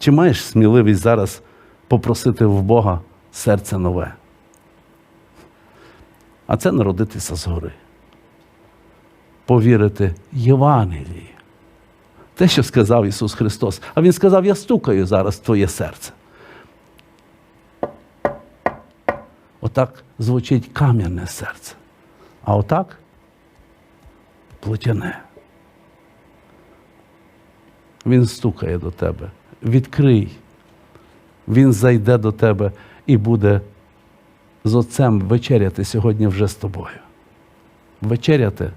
Чи маєш сміливість зараз попросити в Бога серце нове? А це народитися згори. Повірити Євангелії. Те, що сказав Ісус Христос. А Він сказав: Я стукаю зараз твоє серце. Отак звучить кам'яне серце. А отак плотяне. Він стукає до тебе. Відкрий. Він зайде до тебе і буде з Отцем вечеряти сьогодні вже з тобою. Вечеряти.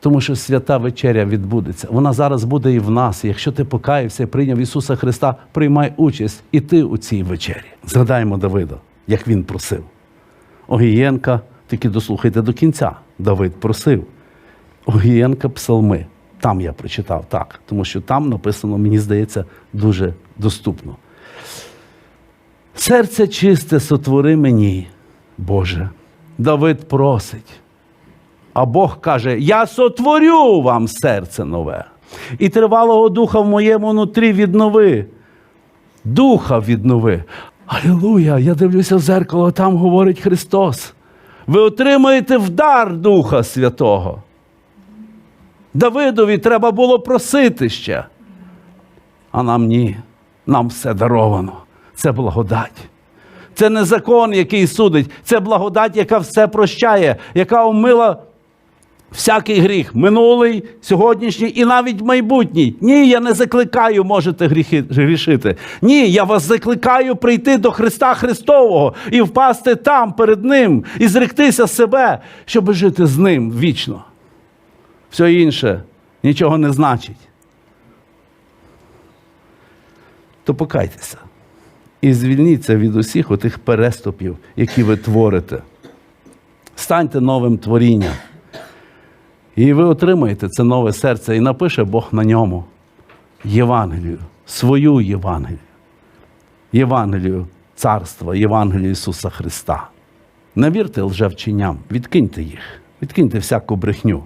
Тому що свята вечеря відбудеться. Вона зараз буде і в нас. Якщо ти покаявся і прийняв Ісуса Христа, приймай участь і ти у цій вечері. Згадаємо Давида, як він просив. Огієнка, тільки дослухайте до кінця. Давид просив. Огієнка псалми. Там я прочитав так, тому що там написано, мені здається, дуже доступно. Серце чисте сотвори мені, Боже. Давид просить. А Бог каже: Я сотворю вам серце нове. І тривалого духа в моєму нутрі віднови. Духа віднови. Алілуя! Я дивлюся в зеркало, там говорить Христос. Ви отримаєте вдар Духа Святого. Давидові треба було просити ще. А нам ні. Нам все даровано. Це благодать. Це не закон, який судить, це благодать, яка все прощає, яка омила всякий гріх, минулий, сьогоднішній і навіть майбутній. Ні, я не закликаю, можете гріхи, грішити. Ні, я вас закликаю прийти до Христа Христового і впасти там перед Ним і зректися себе, щоб жити з Ним вічно. Все інше нічого не значить. То покайтеся і звільніться від усіх отих переступів, які ви творите. Станьте новим творінням. І ви отримаєте це нове серце, і напише Бог на ньому Євангелію, свою Євангелію, Євангелію Царства, Євангелію Ісуса Христа. Не вірте лжевченням, відкиньте їх, відкиньте всяку брехню,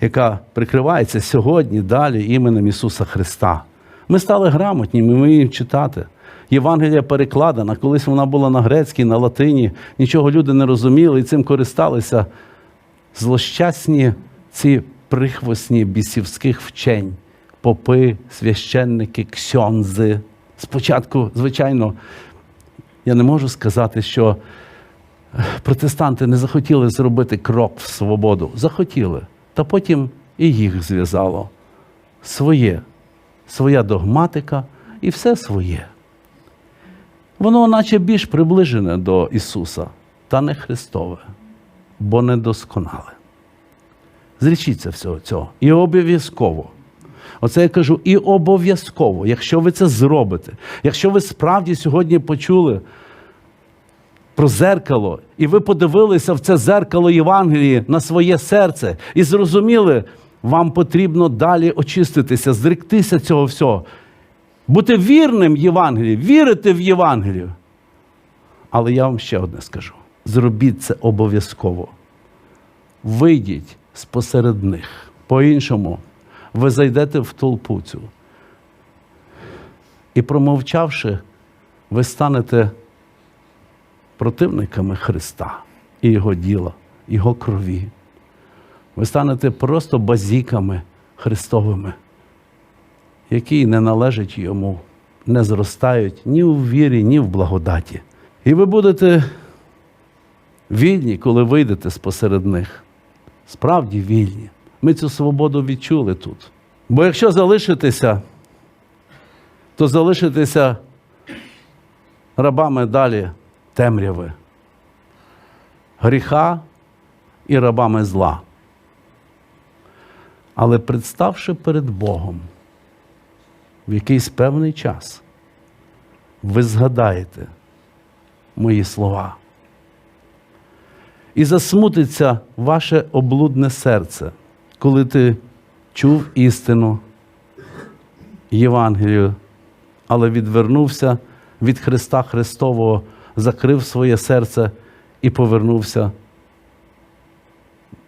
яка прикривається сьогодні далі іменем Ісуса Христа. Ми стали грамотні, ми вміємо читати. Євангелія перекладена, колись вона була на грецькій, на латині, нічого люди не розуміли і цим користалися злощасні ці прихвостні бісівських вчень, попи, священники, ксьонзи. Спочатку, звичайно, я не можу сказати, що протестанти не захотіли зробити крок в свободу. Захотіли. Та потім і їх зв'язало. Своє, своя догматика і все своє. Воно наче більш приближене до Ісуса, та не Христове, бо не досконале. Зрічіться всього цього. І обов'язково. Оце я кажу, і обов'язково, якщо ви це зробите, якщо ви справді сьогодні почули про зеркало, і ви подивилися в це зеркало Євангелії на своє серце і зрозуміли, вам потрібно далі очиститися, зректися цього всього, бути вірним Євангелії, вірити в Євангелію. Але я вам ще одне скажу: зробіть це обов'язково. Вийдіть спосеред них. По-іншому, ви зайдете в толпу цю. І промовчавши, ви станете противниками Христа і Його діла, Його крові. Ви станете просто базіками Христовими, які не належать йому, не зростають ні у вірі, ні в благодаті. І ви будете вільні, коли вийдете спосеред них. Справді вільні. Ми цю свободу відчули тут. Бо якщо залишитися, то залишитися рабами далі темряви, гріха і рабами зла. Але представши перед Богом в якийсь певний час, ви згадаєте мої слова. І засмутиться ваше облудне серце, коли ти чув істину, Євангелію, але відвернувся від Христа Христового, закрив своє серце і повернувся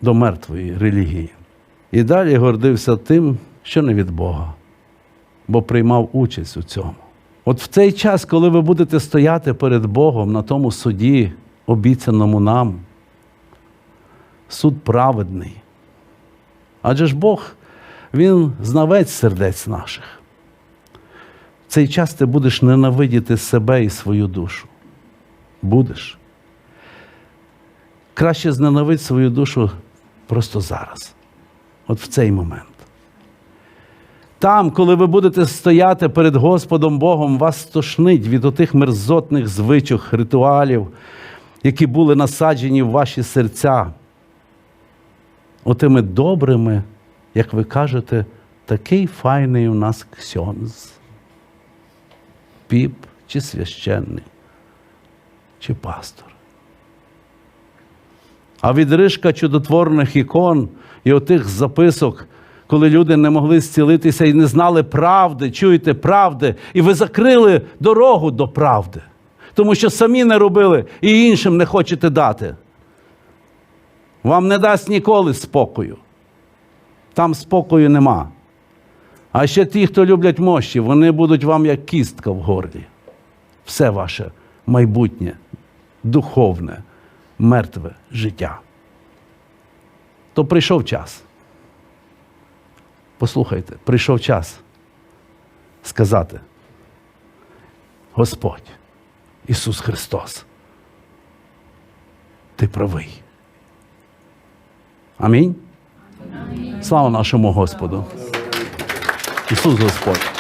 до мертвої релігії. І далі гордився тим, що не від Бога. бо приймав участь у цьому. От в цей час, коли ви будете стояти перед Богом на тому суді, обіцяному нам, суд праведний. Адже ж Бог, Він знавець сердець наших. В цей час ти будеш ненавидіти себе і свою душу. Будеш. Краще зненавидь свою душу просто зараз, от в цей момент. Там, коли ви будете стояти перед Господом Богом, вас стошнить від отих мерзотних звичок, ритуалів, які були насаджені в ваші серця. Отими добрими, як ви кажете, такий файний у нас ксьонз. Піп чи священник, чи пастор. А відрижка чудотворних ікон і отих записок, коли люди не могли зцілитися і не знали правди, чуєте правди, і ви закрили дорогу до правди, тому що самі не робили і іншим не хочете дати. Вам не дасть ніколи спокою. Там спокою нема. А ще ті, хто люблять мощі, вони будуть вам як кістка в горлі. Все ваше майбутнє, духовне, мертве життя. То прийшов час. Послухайте, прийшов час сказати: Господь, Ісус Христос, ти правий. Амінь. Слава нашому Господу. Ісус Господь.